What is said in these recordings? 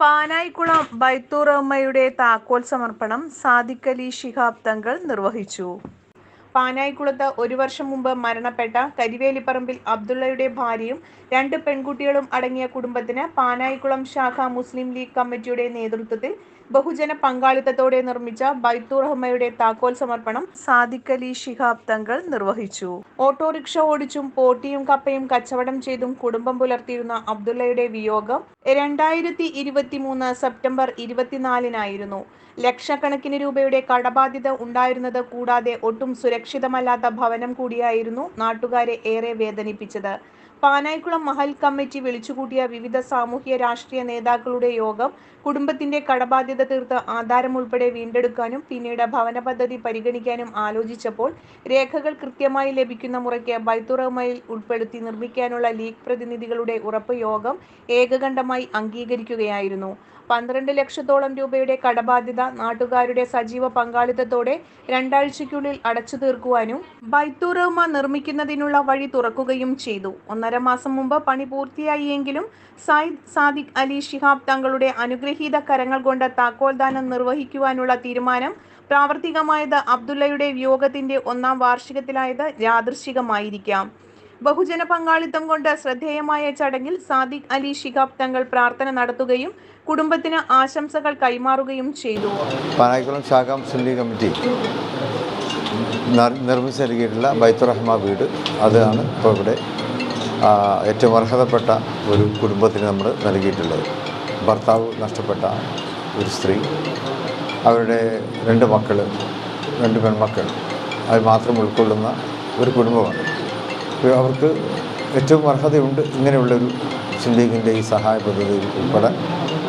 പാനായിക്കുളം ബൈത്തൂറമ്മയുടെ താക്കോൽ സമർപ്പണം സാദിഖലി ശിഹാബ് തങ്ങൾ നിർവഹിച്ചു. പാനായിക്കുളത്ത് ഒരു വർഷം മുമ്പ് മരണപ്പെട്ട കരിവേലിപ്പറമ്പിൽ അബ്ദുള്ളയുടെ ഭാര്യയും രണ്ട് പെൺകുട്ടികളും അടങ്ങിയ കുടുംബത്തിന് പാനായിക്കുളം ശാഖ മുസ്ലിം ലീഗ് കമ്മിറ്റിയുടെ നേതൃത്വത്തിൽ ബഹുജന പങ്കാളിത്തത്തോടെ നിർമ്മിച്ച ബൈത്തൂർ റഹ്മയുടെ താക്കോൽ സമർപ്പണം സാദിഖലി ശിഹാബ് തങ്ങൾ നിർവഹിച്ചു. ഓട്ടോറിക്ഷ ഓടിച്ചും പോട്ടിയും കപ്പയും കച്ചവടം ചെയ്തും കുടുംബം പുലർത്തിയിരുന്ന അബ്ദുള്ളയുടെ വിയോഗം രണ്ടായിരത്തി ഇരുപത്തി മൂന്ന് സെപ്റ്റംബർ ഇരുപത്തിനാലിനായിരുന്നു. ലക്ഷക്കണക്കിന് രൂപയുടെ കടബാധ്യത ഉണ്ടായിരുന്നത് കൂടാതെ ഒട്ടും സുരക്ഷിതമല്ലാത്ത ഭവനം കൂടിയായിരുന്നു നാട്ടുകാരെ ഏറെ വേദനിപ്പിച്ചത്. പാനായിക്കുളം മഹൽ കമ്മിറ്റി വിളിച്ചുകൂട്ടിയ വിവിധ സാമൂഹ്യ രാഷ്ട്രീയ നേതാക്കളുടെ യോഗം കുടുംബത്തിന്റെ കടബാധ്യത തീർത്ത് ആധാരം ഉൾപ്പെടെ വീണ്ടെടുക്കാനും പിന്നീട് ഭവന പദ്ധതി പരിഗണിക്കാനും ആലോചിച്ചപ്പോൾ രേഖകൾ കൃത്യമായി ലഭിക്കുന്ന മുറയ്ക്ക് ബൈത്തുറമയിൽ ഉൾപ്പെടുത്തി നിർമ്മിക്കാനുള്ള ലീഗ് പ്രതിനിധികളുടെ ഉറപ്പ് യോഗം ഏകകണ്ഠമായി അംഗീകരിക്കുകയായിരുന്നു. പന്ത്രണ്ട് ലക്ഷത്തോളം രൂപയുടെ കടബാധ്യത നാട്ടുകാരുടെ സജീവ പങ്കാളിത്തത്തോടെ രണ്ടാഴ്ചയ്ക്കുള്ളിൽ അടച്ചു തീർക്കുവാനും ബൈത്തൂറഹ്മ നിർമ്മിക്കുന്നതിനുള്ള വഴി തുറക്കുകയും ചെയ്തു. ഒന്നര മാസം മുമ്പ് പണി പൂർത്തിയായിയെങ്കിലും സായിദ് സാദിഖ് അലി ഷിഹാബ് തങ്ങളുടെ അനുഗ്രഹീത കരങ്ങൾ കൊണ്ട് താക്കോൽദാനം നിർവഹിക്കുവാനുള്ള തീരുമാനം പ്രാവർത്തികമായത് അബ്ദുള്ളയുടെ വിയോഗത്തിന്റെ ഒന്നാം വാർഷികത്തിലായത് യാദൃശികമായിരിക്കാം ബഹുജന പങ്കാളിത്തം കൊണ്ട് ശ്രദ്ധേയമായ ചടങ്ങിൽ സാദിഖ് അലി ശിഹാബ് തങ്ങൾ പ്രാർത്ഥന നടത്തുകയും കുടുംബത്തിന് ആശംസകൾ കൈമാറുകയും ചെയ്തു. പാനായിക്കുളം ശാഖ ലീഗ് കമ്മിറ്റി നിർ- നിർമ്മിച്ച് നൽകിയിട്ടുള്ള ബൈത്തുറഹ്മ വീട്. അതാണ് ഇപ്പോൾ ഇവിടെ ഏറ്റവും അർഹതപ്പെട്ട ഒരു കുടുംബത്തിന് നമ്മൾ നൽകിയിട്ടുള്ളത്. ഭർത്താവ് നഷ്ടപ്പെട്ട ഒരു സ്ത്രീ അവരുടെ രണ്ട് മക്കൾ രണ്ട് പെൺമക്കൾ അത് മാത്രം ഉൾക്കൊള്ളുന്ന ഒരു കുടുംബമാണ്. അവർക്ക് ഏറ്റവും അർഹതയുണ്ട് ഇങ്ങനെയുള്ളൊരു ലീഗിന്റെ ഈ സഹായ പദ്ധതിയിൽ ഉൾപ്പെടാൻ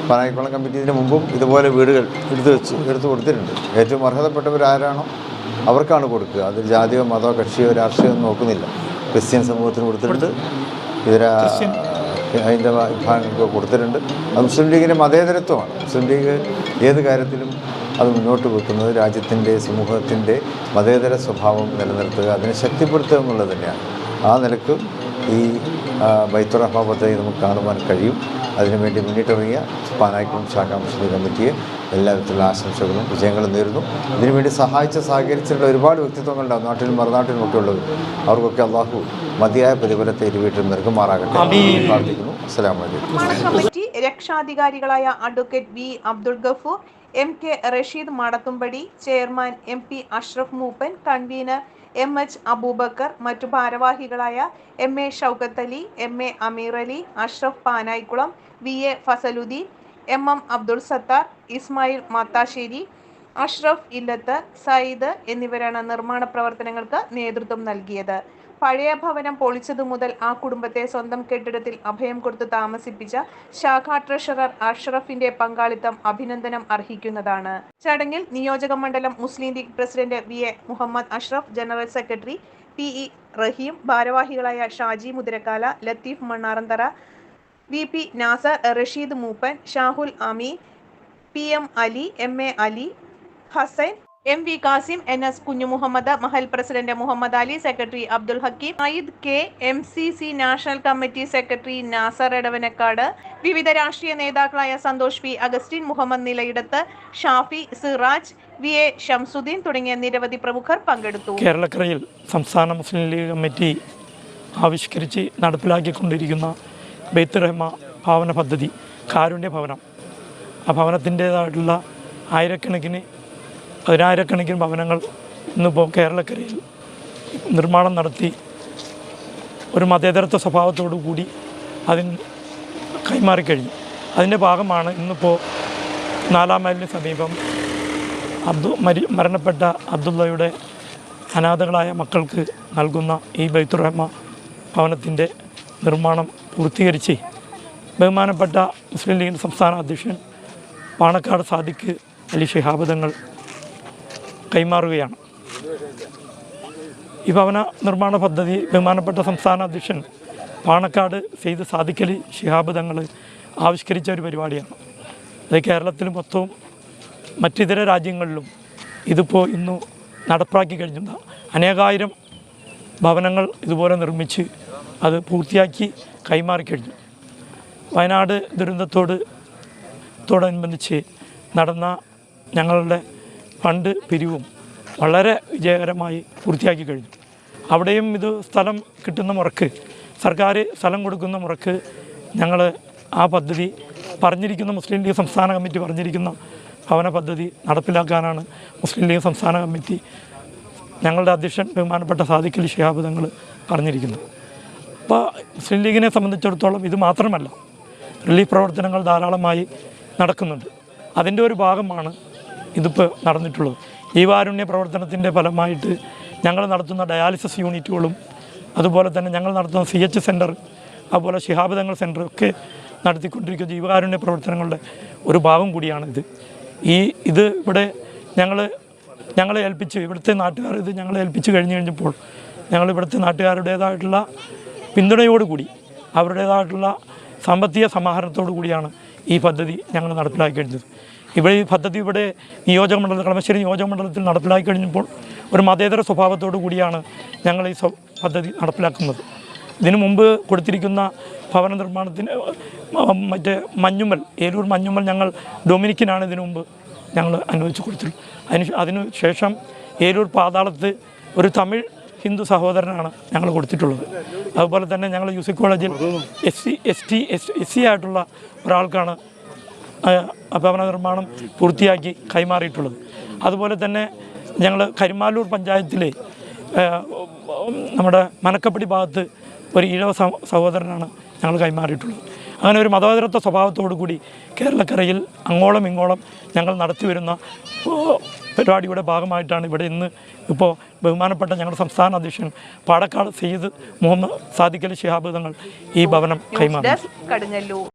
പനായിക്കുളം കമ്മിറ്റി ഇതിന് മുമ്പും ഇതുപോലെ വീടുകൾ എടുത്തു വെച്ച് എടുത്തു കൊടുത്തിട്ടുണ്ട്. ഏറ്റവും അർഹതപ്പെട്ടവർ ആരാണോ അവർക്കാണ് കൊടുക്കുക. അതിൽ ജാതിയോ മതമോ കക്ഷിയോ രാഷ്ട്രീയമോ ഒന്നും നോക്കുന്നില്ല. ക്രിസ്ത്യൻ സമൂഹത്തിന് കൊടുത്തിട്ടുണ്ട്. ഇതര ഹൈന്ദവ വിഭാഗങ്ങൾക്ക് കൊടുത്തിട്ടുണ്ട്. അത് മുസ്ലിം ലീഗിന്റെ മതേതരത്വമാണ്. മുസ്ലിം ലീഗ് ഏത് കാര്യത്തിലും അത് മുന്നോട്ട് വെക്കുന്നത് രാജ്യത്തിന്റെ സമൂഹത്തിന്റെ മതേതര സ്വഭാവം നിലനിർത്തുക അതിനെ ശക്തിപ്പെടുത്തുക എന്നുള്ളത് തന്നെയാണ്. ആ നിലയ്ക്ക് ഈ ബൈത്തുറഹ്മ പദ്ധതി നമുക്ക് കാണുവാൻ കഴിയും. അതിനുവേണ്ടി മുന്നിട്ടിറങ്ങിയ പാനായിക്കുളം ശാഖ മുസ്ലിം കമ്മിറ്റിയെ എല്ലാവിധത്തിലുള്ള ആശംസകളും വിജയങ്ങളും നേരുന്നു. ഇതിനുവേണ്ടി സഹായിച്ച സഹകരിച്ചിട്ടുള്ള ഒരുപാട് വ്യക്തിത്വങ്ങളുണ്ടാവും നാട്ടിലും മറുനാട്ടിലും ഒക്കെ ഉള്ളത്. അവർക്കൊക്കെ അള്ളാഹു മതിയായ പ്രതിഫലത്തെ ഇരുവീട്ടിൽ നൽകുമാറാകട്ടെ. പ്രാർത്ഥിക്കുന്നു. അസ്സലാമു അലൈക്കും. Committee രക്ഷാധികാരികളായ advocate V Abdul Gafoor M K Rasheed Madathumpady chairman M P Ashraf Mooppan convener M H Aboobacker മറ്റു ഭാരവാഹികളായ M A Shoukath Ali M A Ameer Ali Ashraf Panayikulam V A Fazaludeen M M Abdul Sathar Ismail Mathassery Ashraf Illath Sayyid എന്നിവരാണ് നിർമ്മാണ പ്രവർത്തനങ്ങൾക്ക് നേതൃത്വം നൽകിയത്. പഴയ ഭവനം പൊളിച്ചതു മുതൽ ആ കുടുംബത്തെ സ്വന്തം കെട്ടിടത്തിൽ അഭയം കൊടുത്ത് താമസിപ്പിച്ച ശാഖാ ട്രഷറർ അഷ്റഫിന്റെ പങ്കാളിത്തം അഭിനന്ദനം അർഹിക്കുന്നതാണ്. ചടങ്ങിൽ നിയോജക മണ്ഡലം Muslim League president V A Muhammad Ashraf general secretary P E Raheem ഭാരവാഹികളായ Shaji Muthirakkala Latheef Mannarathara V P Nasar Rasheed Mooppan Shahul Ameen P M Ali M A Ali Hassan M V Kasim N S Kunjumuhammad Mahal president Muhammad Ali secretary Abdul Hakeem Sayyid K M C C national committee secretary Nasar Edavanakkad വിവിധ രാഷ്ട്രീയ നേതാക്കളായ Santhosh P Augustine Muhammad Nilayidathu Shafi Siraj V A Shamsuddin തുടങ്ങിയ നിരവധി പ്രമുഖർ പങ്കെടുത്തു. കേരളക്കരയിൽ സംസ്ഥാന മുസ്ലിം league committee ആവിഷ്കരിച്ച് നടപ്പിലാക്കിക്കൊണ്ടിരിക്കുന്ന ബെയ്ത്ത് റഹ്മ ഭവന പദ്ധതി കാരുണ്യ ഭവനം. ആ ഭവനത്തിന്റേതായിട്ടുള്ള ആയിരക്കണക്കിന് പതിനായിരക്കണക്കിന് ഭവനങ്ങൾ ഇന്നിപ്പോൾ കേരളക്കരയിൽ നിർമ്മാണം നടത്തി ഒരു മതേതരത്വ സ്വഭാവത്തോടു കൂടി അതിന് കൈമാറിക്കഴിഞ്ഞു അതിന്റെ ഭാഗമാണ് ഇന്നിപ്പോൾ നാലാം മൈലിന് സമീപം അബ്ദു മരി മരണപ്പെട്ട അബ്ദുള്ളയുടെ അനാഥകളായ മക്കൾക്ക് നൽകുന്ന ഈ ബൈത്തുറഹ്മ ഭവനത്തിന്റെ നിർമ്മാണം പൂർത്തീകരിച്ച് ബഹുമാനപ്പെട്ട മുസ്ലിം ലീഗ് സംസ്ഥാന അധ്യക്ഷൻ പാണക്കാട് സാദിഖ് അലി ശിഹാബ് തങ്ങൾ കൈമാറുകയാണ്. ഈ ഭവന നിർമ്മാണ പദ്ധതി ബഹുമാനപ്പെട്ട സംസ്ഥാന അധ്യക്ഷൻ പാണക്കാട് സെയ്ദ് സാദിഖലി ശിഹാബ് തങ്ങൾ ആവിഷ്കരിച്ച ഒരു പരിപാടിയാണ്. അത് കേരളത്തിൽ മൊത്തവും മറ്റിതര രാജ്യങ്ങളിലും ഇതിപ്പോൾ ഇന്നു നടപ്പാക്കി കഴിഞ്ഞ അനേകായിരം ഭവനങ്ങൾ ഇതുപോലെ നിർമ്മിച്ച് അത് പൂർത്തിയാക്കി കൈമാറിക്കഴിഞ്ഞു വയനാട് ദുരന്തത്തോട് തോടനുബന്ധിച്ച് നടന്ന ഞങ്ങളുടെ ഫണ്ട് പിരിവും വളരെ വിജയകരമായി പൂർത്തിയാക്കി കഴിഞ്ഞു. അവിടെയും ഇത് സ്ഥലം കിട്ടുന്ന മുറക്ക് സർക്കാർ സ്ഥലം കൊടുക്കുന്ന മുറക്ക് ഞങ്ങൾ ആ പദ്ധതി പറഞ്ഞിരിക്കുന്ന മുസ്ലിം ലീഗ് സംസ്ഥാന കമ്മിറ്റി പറഞ്ഞിരിക്കുന്ന ഭവന പദ്ധതി നടപ്പിലാക്കാനാണ് മുസ്ലിം ലീഗ് സംസ്ഥാന കമ്മിറ്റി ഞങ്ങളുടെ അധ്യക്ഷൻ ബഹുമാനപ്പെട്ട സാദിഖലി ഷിഹാബ് തങ്ങൾ പറഞ്ഞിരിക്കുന്നത്. അപ്പോൾ മുസ്ലിം ലീഗിനെ സംബന്ധിച്ചിടത്തോളം ഇത് മാത്രമല്ല റിലീഫ് പ്രവർത്തനങ്ങൾ ധാരാളമായി നടക്കുന്നുണ്ട്. അതിന്റെ ഒരു ഭാഗമാണ് ഇതിപ്പോൾ നടന്നിട്ടുള്ളത്. ജീവാരുണ്യ പ്രവർത്തനത്തിന്റെ ഫലമായിട്ട് ഞങ്ങൾ നടത്തുന്ന ഡയാലിസിസ് യൂണിറ്റുകളും അതുപോലെ തന്നെ ഞങ്ങൾ നടത്തുന്ന സി എച്ച് സെന്റർ അതുപോലെ ശിഹാബിതങ്ങൾ സെന്റർ ഒക്കെ നടത്തിക്കൊണ്ടിരിക്കുന്ന ജീവകാരുണ്യ പ്രവർത്തനങ്ങളുടെ ഒരു ഭാഗം കൂടിയാണ് ഇത് ഈ ഇത് ഇവിടെ ഞങ്ങൾ ഞങ്ങളെ ഏൽപ്പിച്ച് ഇവിടുത്തെ നാട്ടുകാർ ഇത് ഞങ്ങളെ ഏൽപ്പിച്ച് കഴിഞ്ഞ് കഴിഞ്ഞപ്പോൾ ഞങ്ങൾ ഇവിടുത്തെ നാട്ടുകാരുടേതായിട്ടുള്ള പിന്തുണയോടുകൂടി അവരുടേതായിട്ടുള്ള സാമ്പത്തിക സമാഹരണത്തോടു കൂടിയാണ് ഈ പദ്ധതി ഞങ്ങൾ നടപ്പിലാക്കി കഴിഞ്ഞത് ഇവിടെ ഈ പദ്ധതി ഇവിടെ നിയോജക മണ്ഡലം കളമശ്ശേരി നിയോജക മണ്ഡലത്തിൽ നടപ്പിലാക്കി കഴിഞ്ഞപ്പോൾ ഒരു മതേതര സ്വഭാവത്തോടു കൂടിയാണ് ഞങ്ങൾ ഈ പദ്ധതി നടപ്പിലാക്കുന്നത്. ഇതിനു മുമ്പ് കൊടുത്തിരിക്കുന്ന ഭവന നിർമ്മാണത്തിന് മറ്റേ മഞ്ഞുമ്മൽ ഏലൂർ മഞ്ഞുമ്മൽ ഞങ്ങൾ ഡൊമിനിക്കിനാണ് ഇതിനു മുമ്പ് ഞങ്ങൾ അനുവദിച്ചു കൊടുത്തിട്ടുള്ളത്. അതിന് അതിനു ശേഷം ഏലൂർ പാതാളത്ത് ഒരു തമിഴ് ഹിന്ദു സഹോദരനാണ് ഞങ്ങൾ കൊടുത്തിട്ടുള്ളത്. അതുപോലെ തന്നെ ഞങ്ങൾ യു സി കോളേജിൽ S C S T S S C ആയിട്ടുള്ള ഒരാൾക്കാണ് ഭവന നിർമ്മാണം പൂർത്തിയാക്കി കൈമാറിയിട്ടുള്ളത്. അതുപോലെ തന്നെ ഞങ്ങൾ കരിമാലൂർ പഞ്ചായത്തിലെ നമ്മുടെ മനക്കപ്പടി ഭാഗത്ത് ഒരു ഈഴവ സഹ- സഹോദരനാണ് ഞങ്ങൾ കൈമാറിയിട്ടുള്ളത്. അങ്ങനെ ഒരു മതേതരത്വ സ്വഭാവത്തോടു കൂടി കേരളക്കരയിൽ അങ്ങോളം ഇങ്ങോളം ഞങ്ങൾ നടത്തിവരുന്ന പരിപാടിയുടെ ഭാഗമായിട്ടാണ് ഇവിടെ ഇന്ന് ഇപ്പോൾ ബഹുമാനപ്പെട്ട ഞങ്ങളുടെ സംസ്ഥാന അധ്യക്ഷൻ പാടക്കാട് സെയ്ദ് മുഹമ്മദ് സാദിഖലി ശിഹാബ് തങ്ങൾ ഈ ഭവനം കൈമാറി